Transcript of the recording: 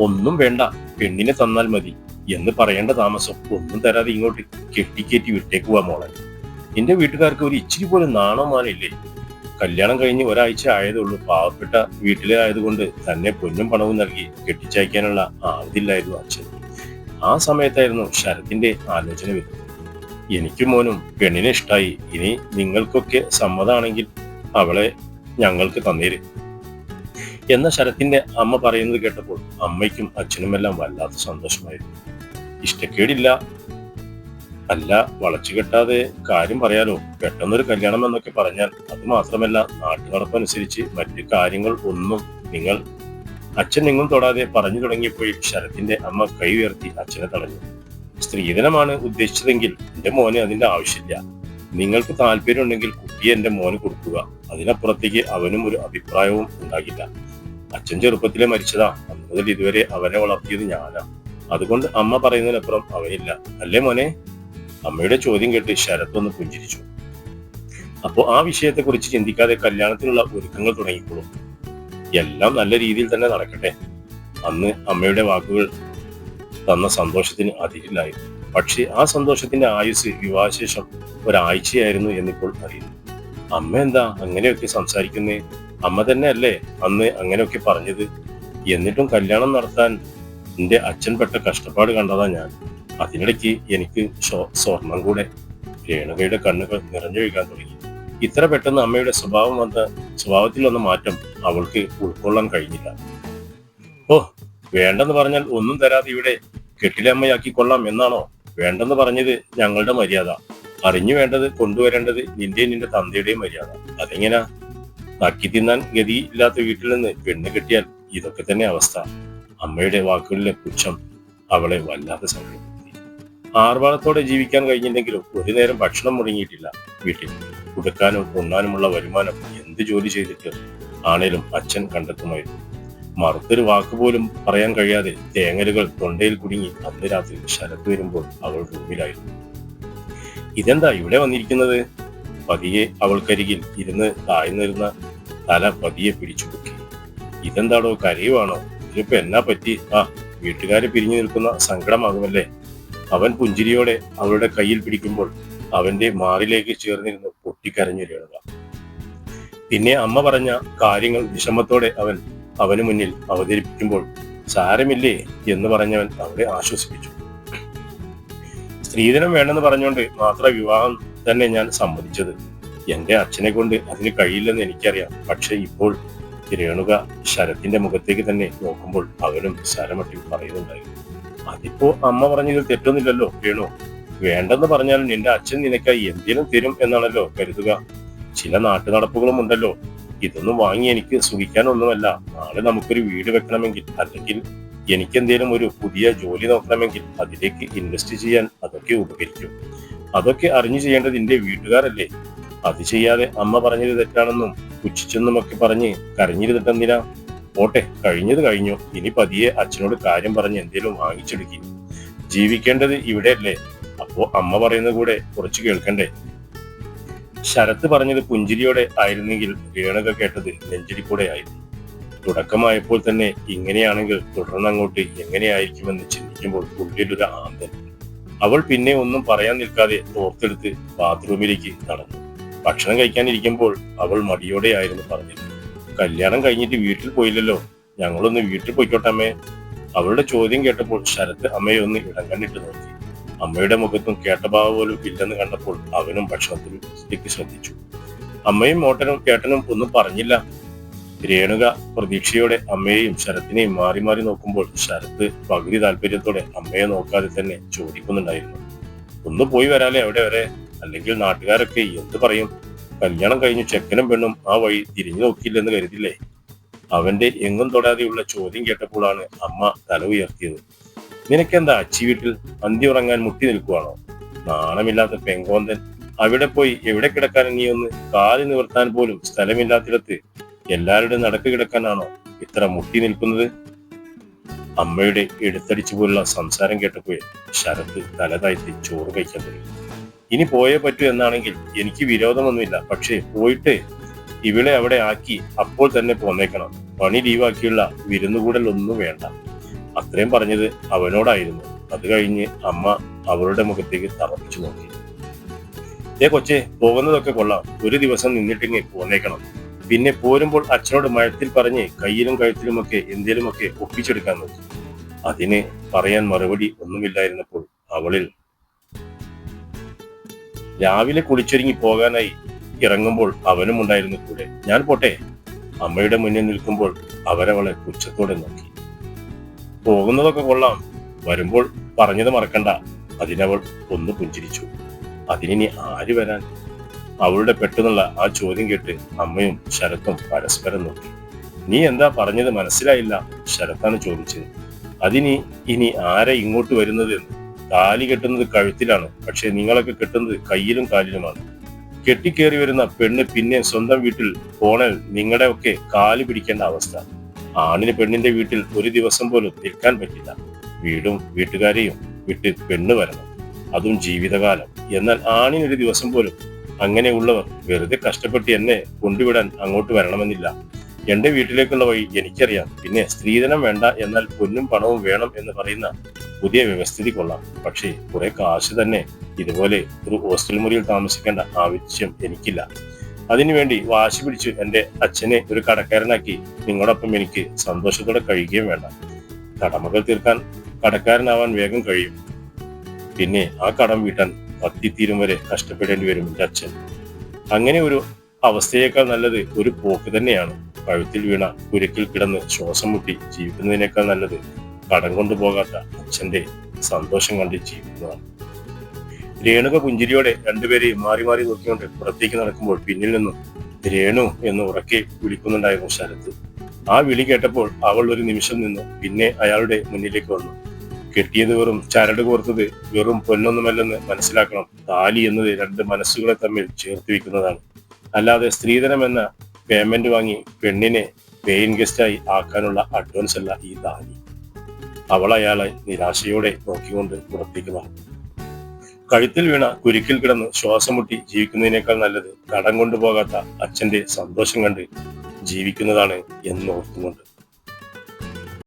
ഒന്നും വേണ്ട പെണ്ണിനെ തന്നാൽ മതി എന്ന് പറയേണ്ട താമസം ഒന്നും തരാതെ ഇങ്ങോട്ട് കെട്ടിക്കേറ്റി വിട്ടേക്കുവാ മോളെ. എന്റെ വീട്ടുകാർക്ക് ഒരു ഇച്ചിരി പോലും നാണമാനില്ലേ കല്യാണം കഴിഞ്ഞ് ഒരാഴ്ച ആയതുള്ളൂ പാവപ്പെട്ട വീട്ടിലെ ആയതുകൊണ്ട് തന്നെ പൊന്നും പണവും നൽകി കെട്ടിച്ചയക്കാനുള്ള ആവതില്ലായിരുന്നു അച്ഛൻ. ആ സമയത്തായിരുന്നു ശരത്തിന്റെ ആലോചന വരുന്നത്. എനിക്കും മോനും പെണ്ണിനെ ഇഷ്ടായി. ഇനി നിങ്ങൾക്കൊക്കെ സമ്മതാണെങ്കിൽ അവളെ ഞങ്ങൾക്ക് തന്നേര്. എന്ന ശരത്തിന്റെ അമ്മ പറയുന്നത് കേട്ടപ്പോൾ അമ്മയ്ക്കും അച്ഛനുമെല്ലാം വല്ലാത്ത സന്തോഷമായിരുന്നു. ഇഷ്ടക്കേടില്ല. അല്ല വളച്ചു കെട്ടാതെ കാര്യം പറയാലോ. പെട്ടെന്നൊരു കല്യാണം എന്നൊക്കെ പറഞ്ഞാൽ അത് മാത്രമല്ല നാട്ടുനടപ്പനുസരിച്ച് മറ്റു കാര്യങ്ങൾ ഒന്നും നിങ്ങൾ അച്ഛൻ എങ്ങും തൊടാതെ പറഞ്ഞു തുടങ്ങിയപ്പോൾ ശരത്തിന്റെ അമ്മ കൈ ഉയർത്തി അച്ഛനെ തടഞ്ഞു. സ്ത്രീധനമാണ് ഉദ്ദേശിച്ചതെങ്കിൽ എന്റെ മോനെ അതിന്റെ ആവശ്യമില്ല. നിങ്ങൾക്ക് താല്പര്യമുണ്ടെങ്കിൽ കുട്ടിയെ എന്റെ മോന് കൊടുക്കുക. അതിനപ്പുറത്തേക്ക് അവനും ഒരു അഭിപ്രായവും ഉണ്ടാകില്ല. അച്ഛൻ ചെറുപ്പത്തിലെ മരിച്ചതാ. അന്ന് മുതൽ ഇതുവരെ അവനെ വളർത്തിയത് ഞാനാ. അതുകൊണ്ട് അമ്മ പറയുന്നതിനപ്പുറം അവനില്ല. അല്ലേ മോനെ? അമ്മയുടെ ചോദ്യം കേട്ട് ശരത് ഒന്ന് പുഞ്ചിരിച്ചു. അപ്പോ ആ വിഷയത്തെക്കുറിച്ച് ചിന്തിക്കാതെ കല്യാണത്തിനുള്ള ഒരുക്കങ്ങൾ തുടങ്ങിക്കോളും. എല്ലാം നല്ല രീതിയിൽ തന്നെ നടക്കട്ടെ. അന്ന് അമ്മയുടെ വാക്കുകൾ തന്ന സന്തോഷത്തിന് അതിരില്ലായിരുന്നു. പക്ഷേ ആ സന്തോഷത്തിന്റെ ആയുസ് വിവാഹശേഷം ഒരാഴ്ചയായിരുന്നു എന്നിപ്പോൾ അറിയുന്നു. അമ്മ എന്താ അങ്ങനെയൊക്കെ സ്സംസാരിക്കുന്നേ അമ്മ തന്നെ അല്ലേ അന്ന് അങ്ങനെയൊക്കെ പറഞ്ഞത്. എന്നിട്ടും കല്യാണം നടത്താൻ എന്റെ അച്ഛൻ പെട്ട കഷ്ടപ്പാട് കണ്ടതാ ഞാൻ. അതിനിടയ്ക്ക് എനിക്ക് സ്വർണം കൂടെ രേണുകയുടെ കണ്ണുകൾ നിറഞ്ഞൊഴുകാൻ തുടങ്ങി. ഇത്ര പെട്ടെന്ന് അമ്മയുടെ സ്വഭാവം വന്ന സ്വഭാവത്തിൽ വന്ന മാറ്റം അവൾക്ക് ഉൾക്കൊള്ളാൻ കഴിഞ്ഞില്ല. ഓ വേണ്ടെന്ന് പറഞ്ഞാൽ ഒന്നും തരാതെ ഇവിടെ കെട്ടിലമ്മയാക്കി കൊള്ളാം എന്നാണോ? വേണ്ടെന്ന് പറഞ്ഞത് ഞങ്ങളുടെ മര്യാദ. അറിഞ്ഞു വേണ്ടത് കൊണ്ടുവരേണ്ടത് നിന്റെയും നിന്റെ തന്തയുടെയും മര്യാദ. അതെങ്ങനാ? നക്കി തിന്നാൻ ഗതി ഇല്ലാത്ത വീട്ടിൽ നിന്ന് പെണ്ണ് കിട്ടിയാൽ ഇതൊക്കെ തന്നെ അവസ്ഥ. അമ്മയുടെ വാക്കുകളിലെ പുച്ഛം അവളെ വല്ലാതെ സങ്കടപ്പെടുത്തി. ആർഭാടത്തോടെ ജീവിക്കാൻ കഴിഞ്ഞില്ലെങ്കിലും ഒരു നേരം ഭക്ഷണം മുടങ്ങിയിട്ടില്ല വീട്ടിൽ. കൊടുക്കാനും ഉണ്ണാനുമുള്ള വരുമാനം എന്ത് ജോലി ചെയ്തിട്ട് ആണേലും അച്ഛൻ കണ്ടെത്തുമായിരുന്നു. മറുത്തൊരു വാക്കുപോലും പറയാൻ കഴിയാതെ തേങ്ങലുകൾ തൊണ്ടയിൽ കുടുങ്ങി അന്ന് രാത്രി ശരത്ത് വരുമ്പോൾ അവൾ റൂമിലായിരുന്നു. ഇതെന്താ ഇവിടെ വന്നിരിക്കുന്നത്? പതിയെ അവൾക്കരികിൽ ഇരുന്ന് താഴ്ന്നിരുന്ന തല പതിയെ പിടിച്ചു പൊക്കി. ഇതെന്താടോ കരയുവാണോ? ഇതിലിപ്പോ എന്നാ പറ്റി? ആ വീട്ടുകാരെ പിരിഞ്ഞു നിൽക്കുന്ന സങ്കടമാകുമല്ലേ? അവൻ പുഞ്ചിരിയോടെ അവളുടെ കയ്യിൽ പിടിക്കുമ്പോൾ അവന്റെ മാറിലേക്ക് ചേർന്നിരുന്ന് പൊട്ടിക്കരഞ്ഞു രേണുക. പിന്നെ അമ്മ പറഞ്ഞ കാര്യങ്ങൾ വിഷമത്തോടെ അവൻ അവന് മുന്നിൽ അവതരിപ്പിക്കുമ്പോൾ സാരമില്ലേ? എന്ന് പറഞ്ഞവൻ അവളെ ആശ്വസിപ്പിച്ചു. സ്ത്രീധനം വേണമെന്ന് പറഞ്ഞുകൊണ്ട് മാത്ര വിവാഹം തന്നെ ഞാൻ സമ്മതിച്ചത്. എന്റെ അച്ഛനെ കൊണ്ട് അതിന് കഴിയില്ലെന്ന് എനിക്കറിയാം. പക്ഷേ ഇപ്പോൾ രേണുക ശരത്തിന്റെ മുഖത്തേക്ക് തന്നെ നോക്കുമ്പോൾ അവനും ശരമട്ടി പറയുന്നുണ്ടായിരുന്നു അതിപ്പോ അമ്മ പറഞ്ഞതിൽ തെറ്റൊന്നുമില്ലല്ലോ രേണു. വേണ്ടെന്ന് പറഞ്ഞാലും നിന്റെ അച്ഛൻ നിനക്കായി എന്തിനും തരും എന്നാണല്ലോ കരുതുക. ചില നാട്ടുനടപ്പുകളും ഉണ്ടല്ലോ. ഇതൊന്നും വാങ്ങി എനിക്ക് സുഖിക്കാനൊന്നുമല്ല. നാളെ നമുക്കൊരു വീട് വെക്കണമെങ്കിൽ അല്ലെങ്കിൽ എനിക്ക് എന്തെങ്കിലും ഒരു പുതിയ ജോലി നോക്കണമെങ്കിൽ അതിലേക്ക് ഇൻവെസ്റ്റ് ചെയ്യാൻ അതൊക്കെ ഉപകരിക്കും. അതൊക്കെ അറിഞ്ഞു ചെയ്യേണ്ടത് എന്റെ വീട്ടുകാരല്ലേ. അത് ചെയ്യാതെ അമ്മ പറഞ്ഞത് തെറ്റാണെന്നും പുച്ഛിച്ചെന്നും ഒക്കെ പറഞ്ഞ് കരഞ്ഞിരുന്നിട്ടെന്തിനാ? പോട്ടെ കഴിഞ്ഞത് കഴിഞ്ഞു. ഇനി പതിയെ അച്ഛനോട് കാര്യം പറഞ്ഞ് എന്തേലും വാങ്ങിച്ചെടുക്കി. ജീവിക്കേണ്ടത് ഇവിടെയല്ലേ? അപ്പോ അമ്മ പറയുന്ന കൂടെ കുറച്ച് കേൾക്കണ്ടേ? ശരത്ത് പറഞ്ഞത് പുഞ്ചിരിയോടെ ആയിരുന്നെങ്കിൽ രേണുക കേട്ടത് നെഞ്ചിരിക്കൂടെ ആയിരുന്നു തുടക്കമായപ്പോൾ തന്നെ ഇങ്ങനെയാണെങ്കിൽ തുടർന്നങ്ങോട്ട് എങ്ങനെയായിരിക്കുമെന്ന് ചിന്തിക്കുമ്പോൾ ഉള്ളിലൊരു ആന്തൻ. അവൾ പിന്നെ ഒന്നും പറയാൻ നിൽക്കാതെ ഓർത്തെടുത്ത് ബാത്റൂമിലേക്ക് നടന്നു. ഭക്ഷണം കഴിക്കാനിരിക്കുമ്പോൾ അവൾ മടിയോടെയായിരുന്നു പറഞ്ഞത്. കല്യാണം കഴിഞ്ഞിട്ട് വീട്ടിൽ പോയില്ലല്ലോ. ഞങ്ങളൊന്ന് വീട്ടിൽ പോയിക്കോട്ടമ്മേ അവളുടെ ചോദ്യം കേട്ടപ്പോൾ ശരത്ത് അമ്മയെ ഒന്ന് ഇടം കണ്ടിട്ട് നോക്കി. അമ്മയുടെ മുഖത്തും കേട്ടഭാവ പോലും ഇല്ലെന്ന് കണ്ടപ്പോൾ അവനും ഭക്ഷണത്തിൽ സ്ഥിതിക്ക് ശ്രദ്ധിച്ചു. അമ്മയും മോട്ടനും കേട്ടനും ഒന്നും പറഞ്ഞില്ല. രേണുക പ്രതീക്ഷയോടെ അമ്മയെയും ശരത്തിനെയും മാറി മാറി നോക്കുമ്പോൾ ശരത്ത് പകുതി താല്പര്യത്തോടെ അമ്മയെ നോക്കാതെ തന്നെ ചോദിക്കുന്നുണ്ടായിരുന്നു. ഒന്ന് പോയി വരാലേ അവിടെ വരെ? അല്ലെങ്കിൽ നാട്ടുകാരൊക്കെ എന്ത് പറയും? കല്യാണം കഴിഞ്ഞു ചെക്കനും പെണ്ണും ആ വഴി തിരിഞ്ഞു നോക്കിയില്ലെന്ന് കരുതില്ലേ? അവന്റെ എങ്ങും തൊടാതെയുള്ള ചോദ്യം കേട്ടപ്പോഴാണ് അമ്മ തല ഉയർത്തിയത്. നിനക്കെന്താ അച്ചി വീട്ടിൽ അന്തി ഉറങ്ങാൻ മുട്ടി നിൽക്കുവാണോ? നാണമില്ലാത്ത പെങ്കോന്തൻ. അവിടെ പോയി എവിടെ കിടക്കാൻ നീ ഒന്ന് കാൽ നിവർത്താൻ പോലും സ്ഥലമില്ലാത്തിടത്ത് എല്ലാവരുടെയും നടക്ക് കിടക്കാനാണോ ഇത്ര മുട്ടി നിൽക്കുന്നത്? അമ്മയുടെ എടുത്തടിച്ചു പോലുള്ള സംസാരം കേട്ടപ്പോൾ ശരത് തല താഴ്ത്തി ചോറ് കഴിക്കാൻ തുടങ്ങി. ഇനി പോയേ പറ്റൂ എന്നാണെങ്കിൽ എനിക്ക് വിരോധമൊന്നുമില്ല. പക്ഷേ പോയിട്ട് ഇവളെ അവിടെ ആക്കി അപ്പോൾ തന്നെ പോന്നേക്കണം. പണി ലീവാക്കിയുള്ള വിരുന്നുകൂടൽ ഒന്നും വേണ്ട. അത്രയും പറഞ്ഞത് അവനോടായിരുന്നു. അത് കഴിഞ്ഞ് അമ്മ അവരുടെ മുഖത്തേക്ക് തറപ്പിച്ചു നോക്കി. ഏ കൊച്ചെ പോകുന്നതൊക്കെ കൊള്ളാം. ഒരു ദിവസം നിന്നിട്ടിങ്ങി പോന്നേക്കണം. പിന്നെ പോരുമ്പോൾ അച്ഛനോട് മഴത്തിൽ പറഞ്ഞ് കയ്യിലും കഴുത്തിലുമൊക്കെ എന്തേലുമൊക്കെ ഒപ്പിച്ചെടുക്കാൻ നോക്കി. അതിന് പറയാൻ മറുപടി ഒന്നുമില്ലായിരുന്നപ്പോൾ അവളിൽ രാവിലെ കുളിച്ചൊരുങ്ങി പോകാനായി ഇറങ്ങുമ്പോൾ അവനും ഉണ്ടായിരുന്നു കൂടെ. ഞാൻ പോട്ടെ. അമ്മയുടെ മുന്നിൽ നിൽക്കുമ്പോൾ അവരവളെ പുച്ഛത്തോടെ നോക്കി. പോകുന്നതൊക്കെ കൊള്ളാം. വരുമ്പോൾ പറഞ്ഞത് മറക്കണ്ട. അതിനവൾ ഒന്ന് പുഞ്ചിരിച്ചു. അതിനി ആര് വരാൻ? അവളുടെ പെട്ടെന്നുള്ള ആ ചോദ്യം കേട്ട് അമ്മയും ശരത്തും പരസ്പരം നോക്കി. നീ എന്താ പറഞ്ഞത് മനസ്സിലായില്ല? ശരത്താണ് ചോദിച്ചത്. അതിനി ഇനി ആരെ ഇങ്ങോട്ട് വരുന്നത് എന്ന് താലി കെട്ടുന്നത് കഴുത്തിലാണ്. പക്ഷെ നിങ്ങളൊക്കെ കെട്ടുന്നത് കയ്യിലും കാലിലുമാണ്. കെട്ടിക്കേറി വരുന്ന പെണ്ണ് പിന്നെ സ്വന്തം വീട്ടിൽ പോണൽ നിങ്ങളുടെ ഒക്കെ കാൽ പിടിക്കേണ്ട അവസ്ഥ. ആണിന് പെണ്ണിന്റെ വീട്ടിൽ ഒരു ദിവസം പോലും നിൽക്കാൻ പറ്റില്ല. വീടും വീട്ടുകാരെയും വിട്ട് പെണ്ണ് വരണം. അതും ജീവിതകാലം. എന്നാൽ ആണിന് ഒരു ദിവസം പോലും അങ്ങനെയുള്ളവർ വെറുതെ കഷ്ടപ്പെട്ട് എന്നെ കൊണ്ടുവിടാൻ അങ്ങോട്ട് വരണമെന്നില്ല. എന്റെ വീട്ടിലേക്കുള്ള വഴി എനിക്കറിയാം. പിന്നെ സ്ത്രീധനം വേണ്ട എന്നാൽ പൊന്നും പണവും വേണം എന്ന് പറയുന്ന പുതിയ വ്യവസ്ഥിതി കൊള്ളാം. പക്ഷേ കുറെ കാശ് തന്നെ ഇതുപോലെ ഒരു ഹോസ്റ്റൽ മുറിയിൽ താമസിക്കേണ്ട ആവശ്യം എനിക്കില്ല. അതിനുവേണ്ടി വാശി പിടിച്ച് എന്റെ അച്ഛനെ ഒരു കടക്കാരനാക്കി നിങ്ങളോടൊപ്പം എനിക്ക് സന്തോഷത്തോടെ കഴിയുകയും വേണ്ട. കടമകൾ തീർക്കാൻ കടക്കാരനാവാൻ വേഗം കഴിയും. പിന്നെ ആ കടം വീട്ടാൻ കത്തിത്തീരും വരെ കഷ്ടപ്പെടേണ്ടി വരും എന്റെ അച്ഛൻ. അങ്ങനെ ഒരു അവസ്ഥയേക്കാൾ നല്ലത് ഒരു പോക്ക് തന്നെയാണ്. കഴുത്തിൽ വീണ കുരക്കിൽ കിടന്ന് ശ്വാസം മുട്ടി ജീവിക്കുന്നതിനേക്കാൾ നല്ലത് കടം കൊണ്ടുപോകാത്ത അച്ഛന്റെ സന്തോഷം കണ്ട് ജീവിക്കുന്നതാണ്. രേണുക പുഞ്ചിരിയോടെ രണ്ടുപേരെയും മാറി മാറി നോക്കിക്കൊണ്ട് പുറത്തേക്ക് നടക്കുമ്പോൾ പിന്നിൽ നിന്നും രേണു എന്ന് ഉറക്കെ വിളിക്കുന്നുണ്ടായിരുന്നു ശരത്ത് ആ വിളി കേട്ടപ്പോൾ അവൾ ഒരു നിമിഷം നിന്നു. പിന്നെ അയാളുടെ മുന്നിലേക്ക് വന്നു. കെട്ടിയത് വെറും ചരട് കോർത്തത് വെറും പൊന്നൊന്നുമല്ലെന്ന് മനസ്സിലാക്കണം. താലി എന്നത് രണ്ട് മനസ്സുകളെ തമ്മിൽ ചേർത്ത് വെക്കുന്നതാണ്. അല്ലാതെ സ്ത്രീധനം എന്ന പേയ്മെന്റ് വാങ്ങി പെണ്ണിനെ പേയിങ് ഗസ്റ്റായി ആക്കാനുള്ള അഡ്വാൻസ് അല്ല ഈ താലി. അവൾ അയാളെ നിരാശയോടെ നോക്കിക്കൊണ്ട് പുറത്തേക്ക് കഴുത്തിൽ വീണ കുരുക്കിൽ കിടന്ന് ശ്വാസം മുട്ടി ജീവിക്കുന്നതിനേക്കാൾ നല്ലത് കടം കൊണ്ടുപോകാത്ത അച്ഛന്റെ സന്തോഷം കണ്ട് ജീവിക്കുന്നതാണ് എന്ന് ഓർത്തുകൊണ്ട്